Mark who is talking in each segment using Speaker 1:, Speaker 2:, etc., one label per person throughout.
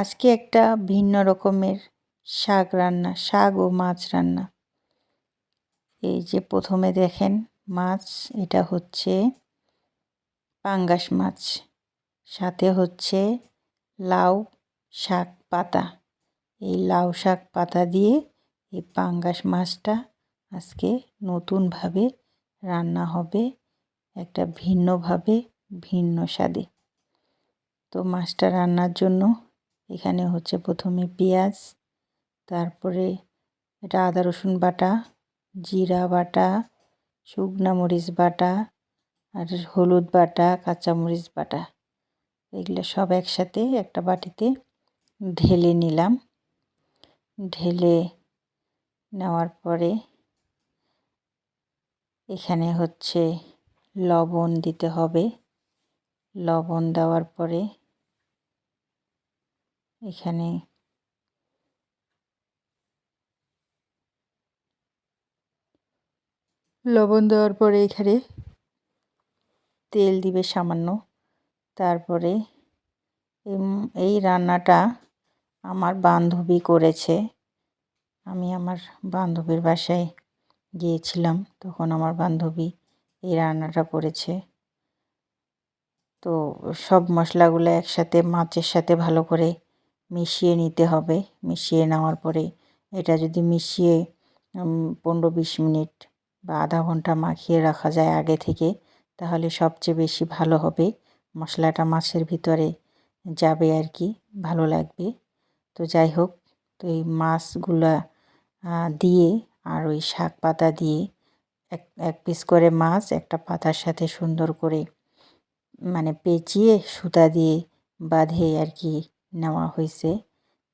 Speaker 1: আজকে একটা ভিন্ন রকমের শাক রান্না, শাক ও মাছ রান্না। এই যে প্রথমে দেখেন মাছ, এটা হচ্ছে পাঙ্গাস মাছ, সাথে হচ্ছে লাউ শাক পাতা। এই লাউ শাক পাতা দিয়ে এই পাঙ্গাস মাছটা আজকে নতুনভাবে রান্না হবে, একটা ভিন্নভাবে ভিন্ন স্বাদে। তো মাছটা রান্নার জন্য এখানে হচ্ছে প্রথমে পেঁয়াজ, তারপরে এটা আদা, রসুন বাটা, জিরা বাটা, শুকনা মরিচ বাটা আর হলুদ বাটা কাঁচামরিচ বাটা। এগুলো সব একসাথে একটা বাটিতে ঢেলে নিলাম। ঢেলে নেওয়ার পরে এখানে হচ্ছে লবণ দিতে হবে। লবণ দেওয়ার পরে এখানে। লবণ দেওয়ার পরে এখানে তেল দিবে সামান্য। তারপরে এই রান্নাটা আমার বান্ধবী করেছে। আমি আমার বান্ধবীর বাসায় গিয়েছিলাম, তখন আমার বান্ধবী এই রান্নাটা করেছে। তো সব মশলাগুলো একসাথে মাছের সাথে ভালো করে মিশিয়ে নিতে হবে। মিশিয়ে নেওয়ার পরে এটা যদি মিশিয়ে পনেরো বিশ মিনিট বা আধা ঘণ্টা মাখিয়ে রাখা যায় আগে থেকে, তাহলে সবচেয়ে বেশি ভালো হবে। মশলাটা মাছের ভিতরে যাবে আর কি, ভালো লাগবে। তো যাই হোক, তো এই মাছগুলা দিয়ে আর ওই শাক পাতা দিয়ে এক এক পিস করে মাছ একটা পাতার সাথে সুন্দর করে মানে পেঁচিয়ে সুতা দিয়ে বাঁধে আর কি নেওয়া হয়েছে।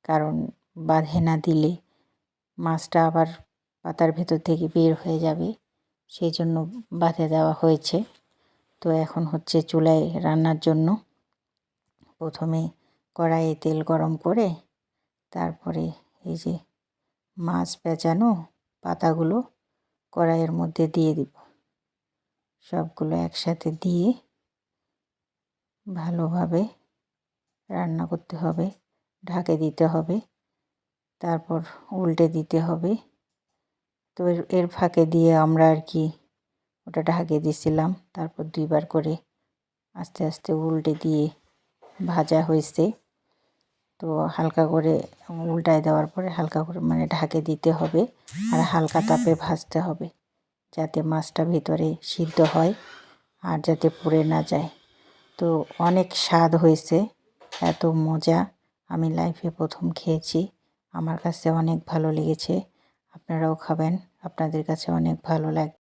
Speaker 1: কারণ বাঁধে না দিলে মাছটা আবার পাতার ভেতর থেকে বের হয়ে যাবে। সেই জন্য বাঁধে দেওয়া হয়েছে। তো এখন হচ্ছে চুলায় রান্নার জন্য প্রথমে কড়াইয়ে তেল গরম করে তারপরে এই যে মাছ পেঁচানো পাতাগুলো কড়াইয়ের মধ্যে দিয়ে দিব। সবগুলো একসাথে দিয়ে ভালোভাবে রান্না করতে হবে, ঢাকে দিতে হবে, তারপর উল্টে দিতে হবে। তো এর ফাঁকে দিয়ে আমরা আর কি ওটা ঢাকে দিয়েছিলাম তারপর দুইবার করে আস্তে আস্তে উল্টে দিয়ে ভাজা হয়েছে। তো হালকা করে উল্টায় দেওয়ার পরে হালকা করে মানে ঢাকে দিতে হবে আর হালকা তাপে ভাজতে হবে যাতে মাছটা ভিতরে সিদ্ধ হয় আর যাতে পুড়ে না যায়। তো অনেক স্বাদ হয়েছে। এত মজা আমি লাইফে প্রথম খেয়েছি। আমার কাছে অনেক ভালো লেগেছে। আপনারাও খাবেন। আপনাদের কাছে অনেক ভালো লাগবে।